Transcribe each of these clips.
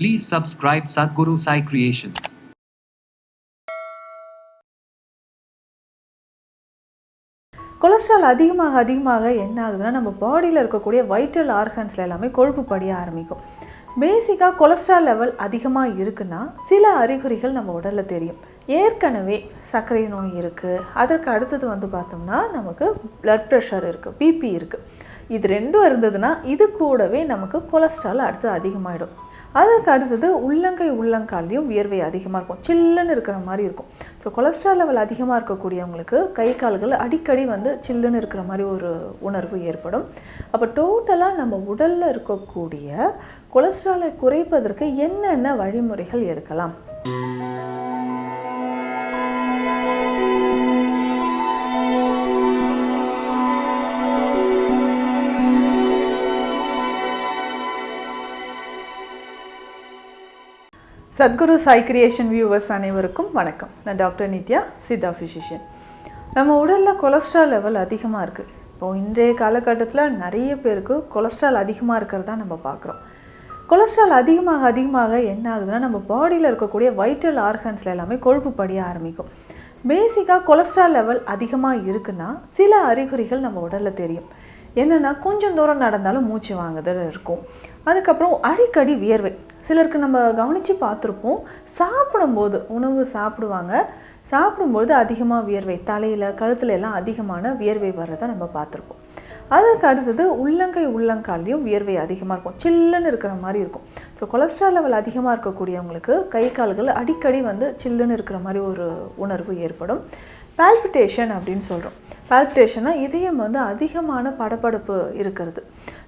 Please subscribe Sadhguru Sai Creations. Cholesterol அதிகமாக அதிகமாக என்ன ஆகுதுன்னா நம்ம பாடியில் இருக்கக்கூடிய வைட்டல் ஆர்கன்ஸில் எல்லாமே கொழுப்பு படிய ஆரம்பிக்கும். பேசிக்காக கொலஸ்ட்ரால் லெவல் அதிகமாக இருக்குன்னா சில அறிகுறிகள் நம்ம உடலில் தெரியும். ஏற்கனவே சர்க்கரை நோய் இருக்குது அதற்கு அடுத்தது வந்து பார்த்தோம்னா நமக்கு பிளட் ப்ரெஷர் இருக்குது பிபி இருக்குது இது ரெண்டும் இருந்ததுன்னா இது கூடவே நமக்கு கொலஸ்ட்ரால் அடுத்து அதிகமாகிடும் அதற்கு அடுத்தது உள்ளங்கை உள்ளங்கால்லையும் வியர்வை அதிகமாக இருக்கும். சில்லுன்னு இருக்கிற மாதிரி இருக்கும். ஸோ கொலஸ்ட்ரால் லெவல் அதிகமாக இருக்கக்கூடியவங்களுக்கு கை கால்கள் அடிக்கடி வந்து சில்லுன்னு இருக்கிற மாதிரி ஒரு உணர்வு ஏற்படும். அப்போ டோட்டலாக நம்ம உடலில் இருக்கக்கூடிய கொலஸ்ட்ராலை குறைப்பதற்கு என்னென்ன வழிமுறைகள் எடுக்கலாம்? சத்குரு சாய் கிரியேஷன் வியூவர்ஸ் அனைவருக்கும் வணக்கம். நான் டாக்டர் நித்யா சித்தா ஃபிசிஷியன் நம்ம உடலில் கொலஸ்ட்ரால் லெவல் அதிகமாக இருக்குது இப்போது இன்றைய காலகட்டத்தில் நிறைய பேருக்கு கொலஸ்ட்ரால் அதிகமாக இருக்கிறதா நம்ம பார்க்குறோம். கொலஸ்ட்ரால் அதிகமாக அதிகமாக என்ன ஆகுதுன்னா நம்ம பாடியில் இருக்கக்கூடிய வைட்டல் ஆர்கன்ஸில் எல்லாமே கொழுப்பு படிய ஆரம்பிக்கும். பேசிக்காக கொலஸ்ட்ரால் லெவல் அதிகமாக இருக்குன்னா சில அறிகுறிகள் நம்ம உடலில் தெரியும். என்னென்னா கொஞ்சம் தூரம் நடந்தாலும் மூச்சு வாங்குதல் இருக்கும். அதுக்கப்புறம் அடிக்கடி வியர்வை. சிலருக்கு நம்ம கவனித்து பார்த்துருப்போம். சாப்பிடும்போது உணவு சாப்பிடுவாங்க. சாப்பிடும்போது அதிகமாக வியர்வை தலையில் கழுத்துல எல்லாம் அதிகமான வியர்வை வர்றதை நம்ம பார்த்துருப்போம். அதற்கு அடுத்தது உள்ளங்கை உள்ளங்கால்லையும் வியர்வை அதிகமாக இருக்கும். சில்லுன்னு இருக்கிற மாதிரி இருக்கும். ஸோ கொலஸ்ட்ரால் லெவல் அதிகமாக இருக்கக்கூடியவங்களுக்கு கை கால்கள் அடிக்கடி வந்து சில்லுன்னு இருக்கிற மாதிரி ஒரு உணர்வு ஏற்படும். பால்பிட்டேஷன் அப்படின்னு சொல்கிறோம் பால்பிட்டேஷன்னா இதயம் வந்து அதிகமான படபடப்பு இருக்கிறது.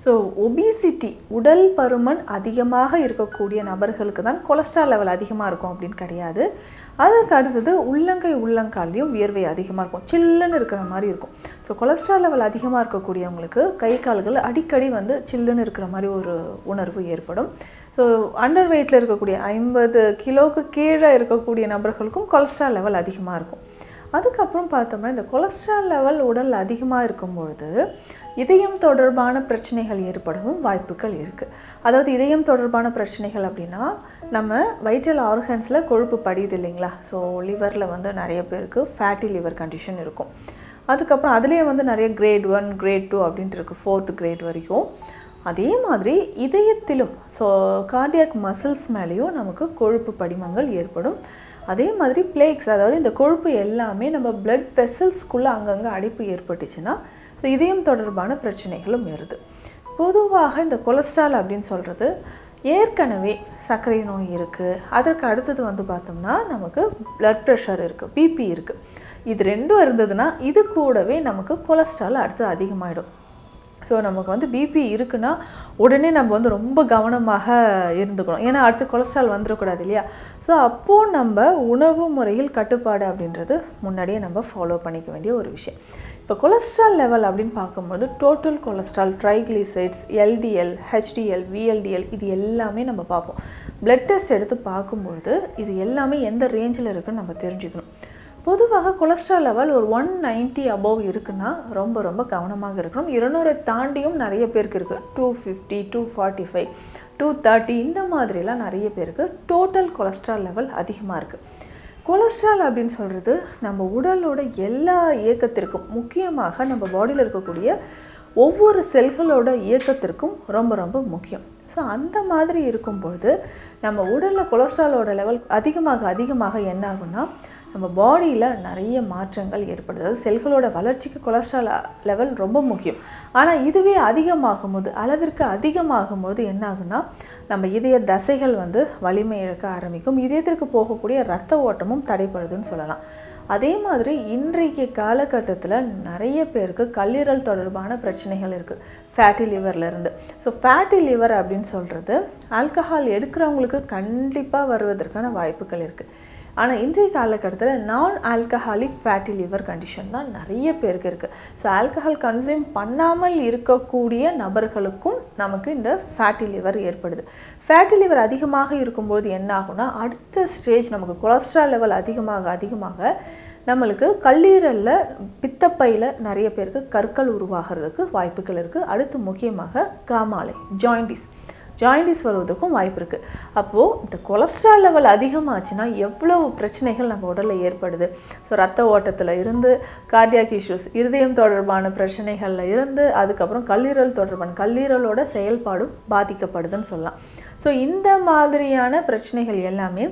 ஸோ ஒபிசிட்டி உடல் பருமன் அதிகமாக இருக்கக்கூடிய நபர்களுக்கு தான் கொலஸ்ட்ரால் லெவல் அதிகமாக இருக்கும் அப்படின்னு கிடையாது. அதற்கு அடுத்தது உள்ளங்கை உள்ளங்கால்லையும் வியர்வை அதிகமாக இருக்கும். சில்லுன்னு இருக்கிற மாதிரி இருக்கும். ஸோ கொலஸ்ட்ரால் லெவல் அதிகமாக இருக்கக்கூடியவங்களுக்கு கை கால்கள் அடிக்கடி வந்து சில்லுன்னு இருக்கிற மாதிரி ஒரு உணர்வு ஏற்படும். ஸோ அண்டர் வெயிட்டில் இருக்கக்கூடிய ஐம்பது கிலோவுக்கு கீழே இருக்கக்கூடிய நபர்களுக்கும் கொலஸ்ட்ரால் லெவல் அதிகமாக இருக்கும். அதுக்கப்புறம் பார்த்தோம்னா இந்த கொலஸ்ட்ரால் லெவல் உடல் அதிகமாக இருக்கும்பொழுது இதயம் தொடர்பான பிரச்சனைகள் ஏற்படவும் வாய்ப்புகள் இருக்குது அதாவது இதயம் தொடர்பான பிரச்சனைகள் அப்படின்னா நம்ம வைட்டல் ஆர்கன்ஸில் கொழுப்பு படியுது இல்லைங்களா? ஸோ லிவரில் வந்து நிறைய பேருக்கு ஃபேட்டி லிவர் கண்டிஷன் இருக்கும். அதுக்கப்புறம் அதுலேயே வந்து நிறைய கிரேட் ஒன் கிரேட் டூ அப்படின்ட்டு இருக்குது ஃபோர்த்து கிரேட் வரைக்கும். அதே மாதிரி இதயத்திலும் ஸோ கார்டியாக் மசில்ஸ் மேலேயும் நமக்கு கொழுப்பு படிமங்கள் ஏற்படும். அதே மாதிரி பிளேக்ஸ் அதாவது இந்த கொழுப்பு எல்லாமே நம்ம பிளட் வெசல்ஸ்குள்ளே அங்கங்கே அடைப்பு ஏற்பட்டுச்சுன்னா ஸோ இதயம் தொடர்பான பிரச்சனைகளும் வருது பொதுவாக இந்த கொலஸ்ட்ரால் அப்படின்னு சொல்கிறது ஏற்கனவே சர்க்கரை நோய் இருக்குது அதற்கு அடுத்தது வந்து பார்த்தோம்னா நமக்கு ப்ளட் ப்ரெஷர் இருக்குது பிபி இருக்குது இது ரெண்டும் இருந்ததுன்னா இது கூடவே நமக்கு கொலஸ்ட்ரால் அடுத்து அதிகமாகிடும் ஸோ நமக்கு வந்து பிபி இருக்குன்னா உடனே நம்ம வந்து ரொம்ப கவனமாக இருந்துக்கணும். ஏன்னா அடுத்து கொலஸ்ட்ரால் வந்துடக்கூடாது இல்லையா? ஸோ அப்போது நம்ம உணவு முறையில் கட்டுப்பாடு அப்படின்றது முன்னாடியே நம்ம ஃபாலோ பண்ணிக்க வேண்டிய ஒரு விஷயம். இப்போ கொலஸ்ட்ரால் லெவல் அப்படின்னு பார்க்கும்போது total cholesterol triglycerides LDL HDL VLDL இது எல்லாமே நம்ம பார்ப்போம். பிளட் டெஸ்ட் எடுத்து பார்க்கும்போது இது எல்லாமே எந்த ரேஞ்சில் இருக்குன்னு நம்ம தெரிஞ்சுக்கணும். பொதுவாக கொலஸ்ட்ரால் லெவல் ஒரு ஒன் நைன்ட்டி அபவ் இருக்குன்னா ரொம்ப ரொம்ப கவனமாக இருக்கணும். இருநூறை தாண்டியும் நிறைய பேருக்கு இருக்குது two fifty two forty five two thirty இந்த மாதிரிலாம் நிறைய பேருக்கு டோட்டல் கொலஸ்ட்ரால் லெவல் அதிகமாக இருக்குது கொலஸ்ட்ரால் அப்படின்னு சொல்கிறது நம்ம உடலோட எல்லா இயக்கத்திற்கும் முக்கியமாக நம்ம பாடியில் இருக்கக்கூடிய ஒவ்வொரு செல்களோட இயக்கத்திற்கும் ரொம்ப ரொம்ப முக்கியம். ஸோ அந்த மாதிரி இருக்கும்பொழுது நம்ம உடலில் கொலஸ்ட்ராலோட லெவல் அதிகமாக அதிகமாக என்ன ஆகுன்னா நம்ம பாடியில் நிறைய மாற்றங்கள் ஏற்படுது. அதாவது செல்களோட வளர்ச்சிக்கு கொலஸ்ட்ரால் லெவல் ரொம்ப முக்கியம். ஆனால் இதுவே அதிகமாகும் போது அளவிற்கு அதிகமாகும் போது என்ன ஆகுனா நம்ம இதய தசைகள் வந்து வலிமை இழக்க ஆரம்பிக்கும். இதயத்திற்கு போகக்கூடிய ரத்த ஓட்டமும் தடைப்படுதுன்னு சொல்லலாம். அதே மாதிரி இன்றைக்கு காலகட்டத்தில் நிறைய பேருக்கு கல்லீரல் தொடர்பான பிரச்சனைகள் இருக்குது ஃபேட்டி லிவர்லேருந்து ஸோ ஃபேட்டி லிவர் அப்படின்னு சொல்கிறது ஆல்கஹால் எடுக்கிறவங்களுக்கு கண்டிப்பாக வருவதற்கான வாய்ப்புகள் இருக்குது ஆனால் இன்றைய காலகட்டத்தில் நான் ஆல்கஹாலிக் ஃபேட்டி லிவர் கண்டிஷன் தான் நிறைய பேருக்கு இருக்குது ஸோ ஆல்கஹால் கன்சியூம் பண்ணாமல் இருக்கக்கூடிய நபர்களுக்கும் நமக்கு இந்த ஃபேட்டி லிவர் ஏற்படுது. ஃபேட்டி லிவர் அதிகமாக இருக்கும்போது என்ன ஆகும்னா அடுத்த ஸ்டேஜ் நமக்கு கொலஸ்ட்ரால் லெவல் அதிகமாக அதிகமாக நம்மளுக்கு கல்லீரலில் பித்தப்பையில் நிறைய பேருக்கு கற்கள் உருவாகிறதுக்கு வாய்ப்புகள் இருக்குது அடுத்து முக்கியமாக காமாலை ஜாயிண்டிஸ் ஜாயிண்டிஸ் வருவதற்கும் வாய்ப்பு இருக்குது அப்போது இந்த கொலஸ்ட்ரால் லெவல் அதிகமாச்சுன்னா எவ்வளோ பிரச்சனைகள் நம்ம உடலில் ஏற்படுது? ஸோ ரத்த ஓட்டத்தில் இருந்து கார்டியாக் இஷ்யூஸ் இருதயம் தொடர்பான பிரச்சனைகளில் இருந்து அதுக்கப்புறம் கல்லீரல் தொடர்பான கல்லீரலோட செயல்பாடும் பாதிக்கப்படுதுன்னு சொல்லலாம். ஸோ இந்த மாதிரியான பிரச்சனைகள் எல்லாமே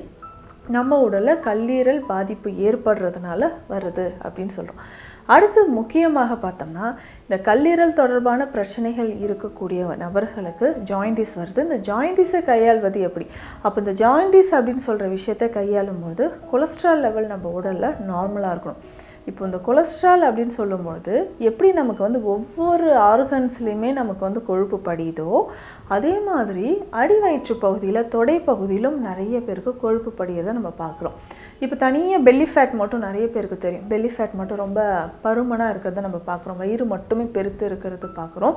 நம்ம உடலில் கல்லீரல் பாதிப்பு ஏற்படுறதுனால வருது அப்படின்னு சொல்கிறோம் அடுத்து முக்கியமாக பார்த்தோம்னா இந்த கல்லீரல் தொடர்பான பிரச்சனைகள் இருக்கக்கூடிய நபர்களுக்கு ஜாயிண்டிஸ் வருது. இந்த ஜாயிண்டிஸை கையாள்வது எப்படி? அப்போ இந்த ஜாயிண்டிஸ் அப்படின்னு சொல்கிற விஷயத்தை கையாளும் போது கொலஸ்ட்ரால் லெவல் நம்ம உடலில் நார்மலாக இருக்கணும். இப்போ இந்த கொலஸ்ட்ரால் அப்படின்னு சொல்லும்போது எப்படி நமக்கு வந்து ஒவ்வொரு ஆர்கன்ஸ்லேயுமே நமக்கு வந்து கொழுப்பு படியுதோ அதே மாதிரி அடிவயிற்று பகுதியில் தொடை பகுதியிலும் நிறைய பேருக்கு கொழுப்பு படியதை நம்ம பார்க்குறோம். இப்போ தனியாக பெல்லி ஃபேட் மட்டும் நிறைய பேருக்கு தெரியும். பெல்லி ஃபேட் மட்டும் ரொம்ப பருமனாக இருக்கிறத நம்ம பார்க்குறோம். வயிறு மட்டுமே பெருத்து இருக்கிறது பார்க்குறோம்.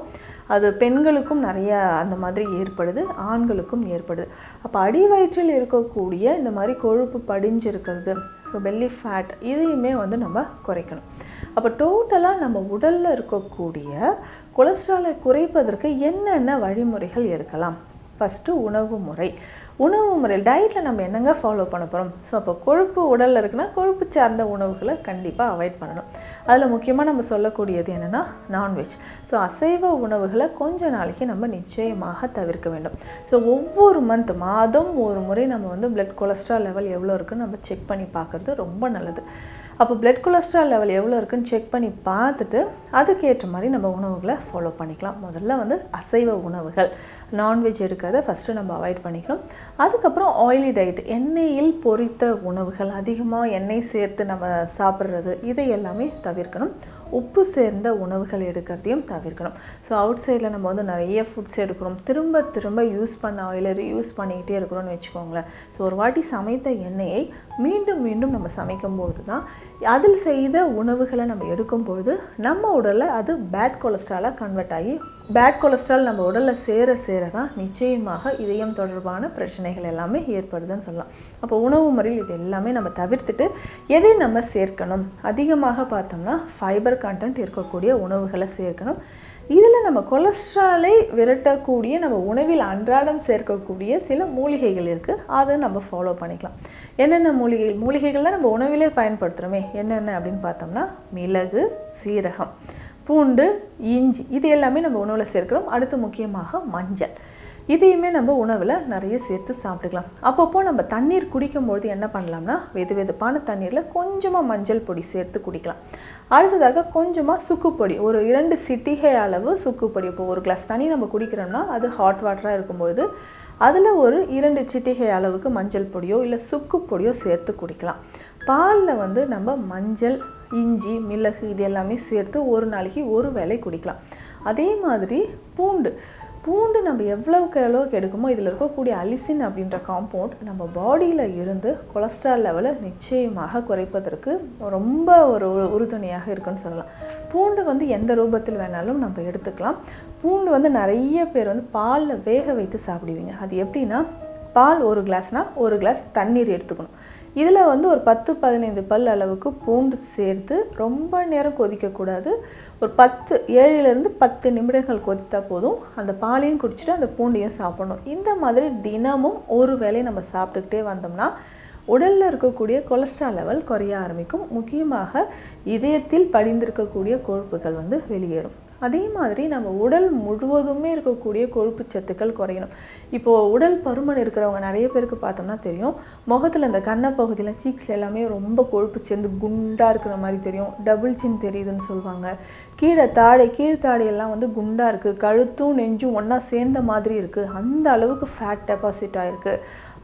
அது பெண்களுக்கும் நிறைய அந்த மாதிரி ஏற்படுது ஆண்களுக்கும் ஏற்படுது. அப்போ அடிவயிற்றில் இருக்கக்கூடிய இந்த மாதிரி கொழுப்பு படிஞ்சிருக்கிறது ஸோ பெல்லி ஃபேட் இதையுமே வந்து நம்ம குறைக்கணும். அப்போ டோட்டலாக நம்ம உடலில் இருக்கக்கூடிய கொலஸ்ட்ராலை குறைப்பதற்கு என்னென்ன வழிமுறைகள் எடுக்கலாம்? ஃபஸ்ட்டு உணவு முறை. உணவு முறை டயட்டில் நம்ம என்னங்க ஃபாலோ பண்ண போகிறோம் ஸோ அப்போ கொழுப்பு உடலில் இருக்குன்னா கொழுப்பு சார்ந்த உணவுகளை கண்டிப்பாக அவாய்ட் பண்ணணும். அதில் முக்கியமாக நம்ம சொல்லக்கூடியது என்னென்னா நான்வெஜ் ஸோ அசைவ உணவுகளை கொஞ்ச நாளைக்கு நம்ம நிச்சயமாக தவிர்க்க வேண்டும். ஸோ ஒவ்வொரு மந்த் மாதம் ஒரு முறை நம்ம வந்து பிளட் கொலஸ்ட்ரால் லெவல் எவ்வளோ இருக்குன்னு நம்ம செக் பண்ணி பார்க்குறது ரொம்ப நல்லது. அப்போ பிளட் கொலஸ்ட்ரால் லெவல் எவ்வளோ இருக்குன்னு செக் பண்ணி பார்த்துட்டு அதுக்கேற்ற மாதிரி நம்ம உணவுகளை ஃபாலோ பண்ணிக்கலாம். முதல்ல வந்து அசைவ உணவுகள். நான்வெஜ் எடுக்கிறத ஃபஸ்ட்டு நம்ம அவாய்ட் பண்ணிக்கணும். அதுக்கப்புறம் ஆயிலி டயட் எண்ணெயில் பொரித்த உணவுகள் அதிகமாக எண்ணெய் சேர்த்து நம்ம சாப்பிட்றது இதை எல்லாமே தவிர்க்கணும். உப்பு சேர்ந்த உணவுகள் எடுக்கிறதையும் தவிர்க்கணும். ஸோ அவுட் சைடில் நம்ம வந்து நிறைய ஃபுட்ஸ் எடுக்கிறோம். திரும்ப திரும்ப யூஸ் பண்ண ஆயிலை ரீயூஸ் பண்ணிக்கிட்டே இருக்கிறோம்னு வச்சுக்கோங்களேன். ஸோ ஒரு வாட்டி சமைத்த எண்ணெயை மீண்டும் மீண்டும் நம்ம சமைக்கும்போது தான் அதில் செய்த உணவுகளை நம்ம எடுக்கும்பொழுது நம்ம உடலில் அது பேட் கொலஸ்ட்ராலாக கன்வெர்ட் ஆகி பேட் கொலஸ்ட்ரால் நம்ம உடலில் சேர சேர தான் நிச்சயமாக இதயம் தொடர்பான பிரச்சனைகள் எல்லாமே ஏற்படுதுன்னு சொல்லலாம். அப்போ உணவு முறையில் இது எல்லாமே நம்ம தவிர்த்துட்டு எதை நம்ம சேர்க்கணும்? அதிகமாக பார்த்தோம்னா ஃபைபர் கண்டென்ட் இருக்கக்கூடிய உணவுகளை சேர்க்கணும். இதில் நம்ம கொலஸ்ட்ராலை விரட்டக்கூடிய நம்ம உணவில் அன்றாடம் சேர்க்கக்கூடிய சில மூலிகைகள் இருக்குது அதை நம்ம ஃபாலோ பண்ணிக்கலாம். என்னென்ன மூலிகைகள் மூலிகைகள்லாம் நம்ம உணவிலே பயன்படுத்துகிறோமே என்னென்ன அப்படின்னு பார்த்தோம்னா மிளகு சீரகம். பூண்டு இஞ்சி இது எல்லாமே நம்ம உணவில் சேர்க்கிறோம். அடுத்து முக்கியமாக மஞ்சள். இதையுமே நம்ம உணவில் நிறைய சேர்த்து சாப்பிட்டுக்கலாம். அப்பப்போ நம்ம தண்ணீர் குடிக்கும்பொழுது என்ன பண்ணலாம்னா வெது வெதுப்பான தண்ணீரில் கொஞ்சமாக மஞ்சள் பொடி சேர்த்து குடிக்கலாம். அடுத்ததாக கொஞ்சமாக சுக்குப்பொடி ஒரு இரண்டு சிட்டிகை அளவு சுக்குப்பொடி இப்போ ஒரு கிளாஸ் தண்ணி நம்ம குடிக்கிறோம்னா அது ஹாட் வாட்டராக இருக்கும்பொழுது அதில் ஒரு இரண்டு சிட்டிகை அளவுக்கு மஞ்சள் பொடியோ இல்லை சுக்கு பொடியோ சேர்த்து குடிக்கலாம். பாலில் வந்து நம்ம மஞ்சள் இஞ்சி மிளகு இது எல்லாமே சேர்த்து ஒரு நாளைக்கு ஒரு வேளை குடிக்கலாம். அதே மாதிரி பூண்டு. பூண்டு நம்ம எவ்வளவுக்கு அளவுக்கு எடுக்குமோ இதில் இருக்கக்கூடிய அலிசின் அப்படின்ற காம்பவுண்ட் நம்ம பாடியில் இருந்து கொலஸ்ட்ரால் லெவலை நிச்சயமாக குறைப்பதற்கு ரொம்ப ஒரு உறுதுணையாக இருக்குன்னு சொல்லலாம். பூண்டு வந்து எந்த ரூபத்தில் வேணாலும் நம்ம எடுத்துக்கலாம். பூண்டு வந்து நிறைய பேர் வந்து பாலில் வேக வைத்து சாப்பிடுவீங்க. அது எப்படின்னா பால் ஒரு கிளாஸ்னால் ஒரு கிளாஸ் தண்ணீர் எடுத்துக்கணும். இதில் வந்து ஒரு பத்து பதினைந்து பல் அளவுக்கு பூண்டு சேர்த்து ரொம்ப நேரம் கொதிக்கக்கூடாது. ஒரு பத்து ஏழுலேருந்து பத்து நிமிடங்கள் கொதித்தா போதும். அந்த பாலையும் குடிச்சிட்டு அந்த பூண்டையும் சாப்பிடணும். இந்த மாதிரி தினமும் ஒரு வேளை நம்ம சாப்பிட்டுக்கிட்டே வந்தோம்னா உடலில் இருக்கக்கூடிய கொலஸ்ட்ரால் லெவல் குறைய ஆரம்பிக்கும். முக்கியமாக இதயத்தில் படிந்திருக்கக்கூடிய கொழுப்புகள் வந்து வெளியேறும். அதே மாதிரி நம்ம உடல் முழுவதுமே இருக்கக்கூடிய கொழுப்பு சத்துக்கள் குறையணும். இப்போது உடல் பருமன் இருக்கிறவங்க நிறைய பேருக்கு பார்த்தோம்னா தெரியும். முகத்தில் இந்த கண்ணை பகுதியில் சீக்ஸ் எல்லாமே ரொம்ப கொழுப்பு சேர்ந்து குண்டாக இருக்கிற மாதிரி தெரியும். டபுள் சின் தெரியுதுன்னு சொல்லுவாங்க. கீழே தாடை கீழ்த்தாடையெல்லாம் வந்து குண்டாக இருக்குது கழுத்தும் நெஞ்சும் ஒன்றா சேர்ந்த மாதிரி இருக்குது அந்த அளவுக்கு ஃபேட் டெபாசிட் ஆகிருக்கு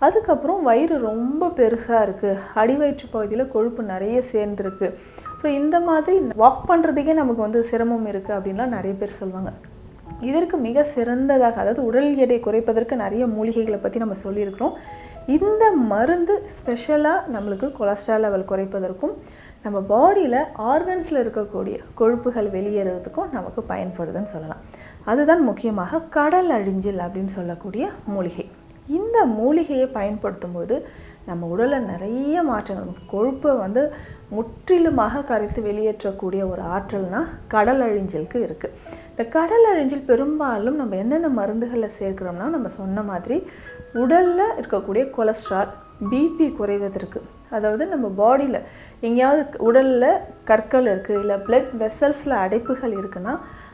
அதுக்கப்புறம் வயிறு ரொம்ப பெருசாக இருக்குது அடிவயிற்று பகுதியில் கொழுப்பு நிறைய சேர்ந்துருக்கு. ஸோ இந்த மாதிரி வாக் பண்ணுறதுக்கே நமக்கு வந்து சிரமம் இருக்குது அப்படின்லாம் நிறைய பேர் சொல்லுவாங்க. இதற்கு மிக சிறந்ததாக அதாவது உடல் எடை குறைப்பதற்கு நிறைய மூலிகைகளை பற்றி நம்ம சொல்லியிருக்கிறோம். இந்த மருந்து ஸ்பெஷலாக நம்மளுக்கு கொலஸ்ட்ரால் லெவல் குறைப்பதற்கும் நம்ம பாடியில் ஆர்கன்ஸில் இருக்கக்கூடிய கொழுப்புகள் வெளியேறதுக்கும் நமக்கு பயன்படுதுன்னு சொல்லலாம். அதுதான் முக்கியமாக கடல் அழிஞ்சில் அப்படின்னு சொல்லக்கூடிய மூலிகை. இந்த மூலிகையை பயன்படுத்தும் போது நம்ம உடலில் நிறைய மாற்றங்கள். நமக்கு கொழுப்பை வந்து முற்றிலுமாக கரைத்து வெளியேற்றக்கூடிய ஒரு ஆற்றல்னால் கடல் அழிஞ்சலுக்கு இருக்குது இந்த கடல் அழிஞ்சல் பெரும்பாலும் நம்ம எந்தெந்த மருந்துகளை சேர்க்குறோம்னா நம்ம சொன்ன மாதிரி உடலில் இருக்கக்கூடிய கொலஸ்ட்ரால் பிபி குறைவதற்கு அதாவது நம்ம பாடியில் எங்கேயாவது உடலில் கற்கள் இருக்குது இல்லை பிளட் வெசல்ஸில் அடைப்புகள் இருக்குன்னா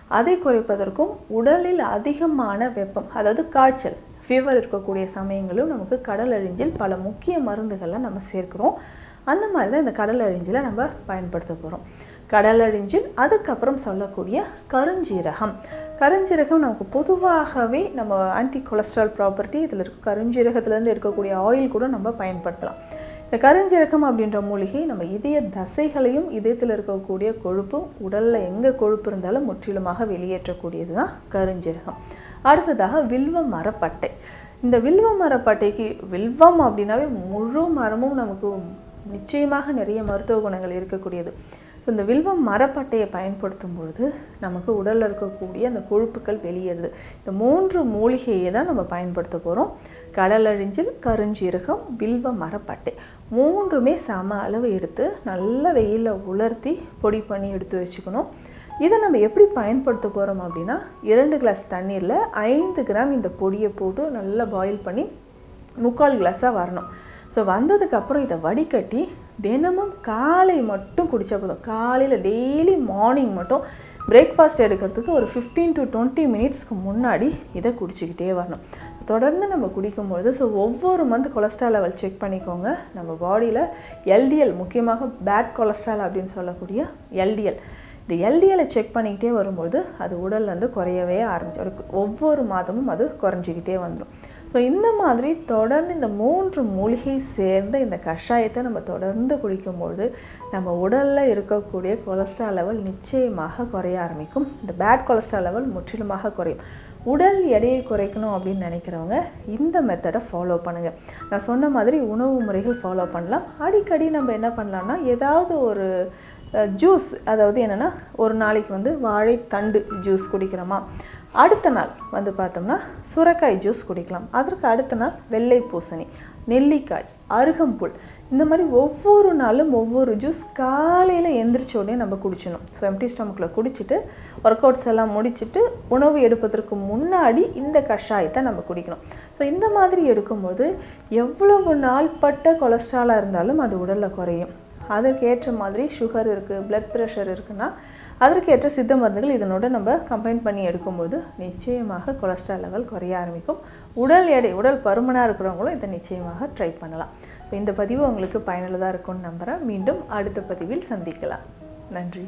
அதை குறைப்பதற்கும் உடலில் அதிகமான வெப்பம் அதாவது காய்ச்சல் ஃபீவர் இருக்கக்கூடிய சமயங்களும் நமக்கு கடல் அழிஞ்சில் பல முக்கிய மருந்துகள்லாம் நம்ம சேர்க்கிறோம். அந்த மாதிரி தான் இந்த கடல் அழிஞ்சிலை நம்ம பயன்படுத்த போகிறோம் கடல் அழிஞ்சில் அதுக்கப்புறம் சொல்லக்கூடிய கருஞ்சீரகம். கருஞ்சீரகம் நமக்கு பொதுவாகவே நம்ம ஆன்டி கொலஸ்ட்ரால் ப்ராப்பர்ட்டி இதில் இருக்க கருஞ்சீரகத்துலேருந்து இருக்கக்கூடிய ஆயில் கூட நம்ம பயன்படுத்தலாம். இந்த கருஞ்சீரகம் அப்படின்ற மூலிகை நம்ம இதய தசைகளையும் இதயத்தில் இருக்கக்கூடிய கொழுப்பும் உடலில் எங்கே கொழுப்பு இருந்தாலும் முற்றிலுமாக வெளியேற்றக்கூடியது தான் கருஞ்சீரகம். அடுத்ததாக வில்வ மரப்பட்டை. இந்த வில்வ மரப்பட்டைக்கு வில்வம் அப்படின்னாவே முழு மரமும் நமக்கு நிச்சயமாக நிறைய மருத்துவ குணங்கள் இருக்கக்கூடியது. இந்த வில்வம் மரப்பட்டையை பயன்படுத்தும் பொழுது நமக்கு உடலில் இருக்கக்கூடிய அந்த கொழுப்புகள் வெளியேறுது. இந்த மூன்று மூலிகையை தான் நம்ம பயன்படுத்த போகிறோம் கடலழிஞ்சில் கருஞ்சீரகம் வில்வ மரப்பட்டை. மூன்றுமே சம அளவு எடுத்து நல்ல வெயிலில் உலர்த்தி பொடி பண்ணி எடுத்து வச்சுக்கணும். இதை நம்ம எப்படி பயன்படுத்த போகிறோம் அப்படின்னா இரண்டு கிளாஸ் தண்ணீரில் ஐந்து கிராம் இந்த பொடியை போட்டு நல்லா பாயில் பண்ணி முக்கால் கிளாஸாக வரணும். ஸோ வந்ததுக்கப்புறம் இதை வடிகட்டி தினமும் காலை மட்டும் குடித்தா போதும். காலையில் டெய்லி மார்னிங் மட்டும் பிரேக்ஃபாஸ்ட் எடுக்கிறதுக்கு ஒரு ஃபிஃப்டீன் டு டுவெண்ட்டி மினிட்ஸ்க்கு முன்னாடி இதை குடிச்சிக்கிட்டே வரணும். தொடர்ந்து நம்ம குடிக்கும்பொழுது ஸோ ஒவ்வொரு மந்த் கொலஸ்ட்ரால் லெவல் செக் பண்ணிக்கோங்க. நம்ம பாடியில் எல்டிஎல் முக்கியமாக பேட் கொலஸ்ட்ரால் அப்படின்னு சொல்லக்கூடிய எல்டிஎல் இந்த எல்டிஎலை செக் பண்ணிக்கிட்டே வரும்போது அது உடலில் வந்து குறையவே ஆரம்பிச்சு ஒவ்வொரு மாதமும் அது குறைஞ்சிக்கிட்டே வந்துடும் ஸோ இந்த மாதிரி தொடர்ந்து இந்த மூன்று மூலிகை சேர்ந்த இந்த கஷாயத்தை நம்ம தொடர்ந்து குடிக்கும்பொழுது நம்ம உடலில் இருக்கக்கூடிய கொலஸ்ட்ரால் லெவல் நிச்சயமாக குறைய ஆரம்பிக்கும். இந்த பேட் கொலஸ்ட்ரால் லெவல் முற்றிலுமாக குறையும். உடல் எடையை குறைக்கணும் அப்படின்னு நினைக்கிறவங்க இந்த மெத்தடை ஃபாலோ பண்ணுங்கள் நான் சொன்ன மாதிரி உணவு முறைகள் ஃபாலோ பண்ணலாம். அடிக்கடி நம்ம என்ன பண்ணலாம்னா ஏதாவது ஒரு ஜூஸ் அதாவது என்னென்னா ஒரு நாளைக்கு வந்து வாழைத்தண்டு ஜூஸ் குடிக்கிறோமா? அடுத்த நாள் வந்து பார்த்தோம்னா சுரக்காய் ஜூஸ் குடிக்கலாம். அதற்கு அடுத்த நாள் வெள்ளை பூசணி நெல்லிக்காய் அருகம்புல். இந்த மாதிரி ஒவ்வொரு நாளும் ஒவ்வொரு ஜூஸ் காலையில் எந்திரிச்ச உடனே நம்ம குடிச்சிடணும். ஸோ எம்டி ஸ்டமக்கில் குடிச்சிட்டு ஒர்க் அவுட்ஸ் எல்லாம் முடிச்சுட்டு உணவு எடுப்பதற்கு முன்னாடி இந்த கஷாயத்தை நம்ம குடிக்கணும். ஸோ இந்த மாதிரி எடுக்கும்போது எவ்வளவு நாள்பட்ட கொலஸ்ட்ராலாக இருந்தாலும் அது உடலில் குறையும். அதற்கேற்ற மாதிரி சுகர் இருக்குது பிளட் ப்ரெஷர் இருக்குன்னா அதற்கேற்ற சித்த மருந்துகள் இதனோட நம்ம கம்பைன் பண்ணி எடுக்கும்போது நிச்சயமாக கொலஸ்ட்ரால் லெவல் குறைய ஆரம்பிக்கும். உடல் எடை உடல் பருமனாக இருக்கிறவங்களும் இதை நிச்சயமாக ட்ரை பண்ணலாம். இந்த பதிவு உங்களுக்கு பயனுள்ளதாக இருக்கும்னு நம்புகிறேன் மீண்டும் அடுத்த பதிவில் சந்திக்கலாம். நன்றி.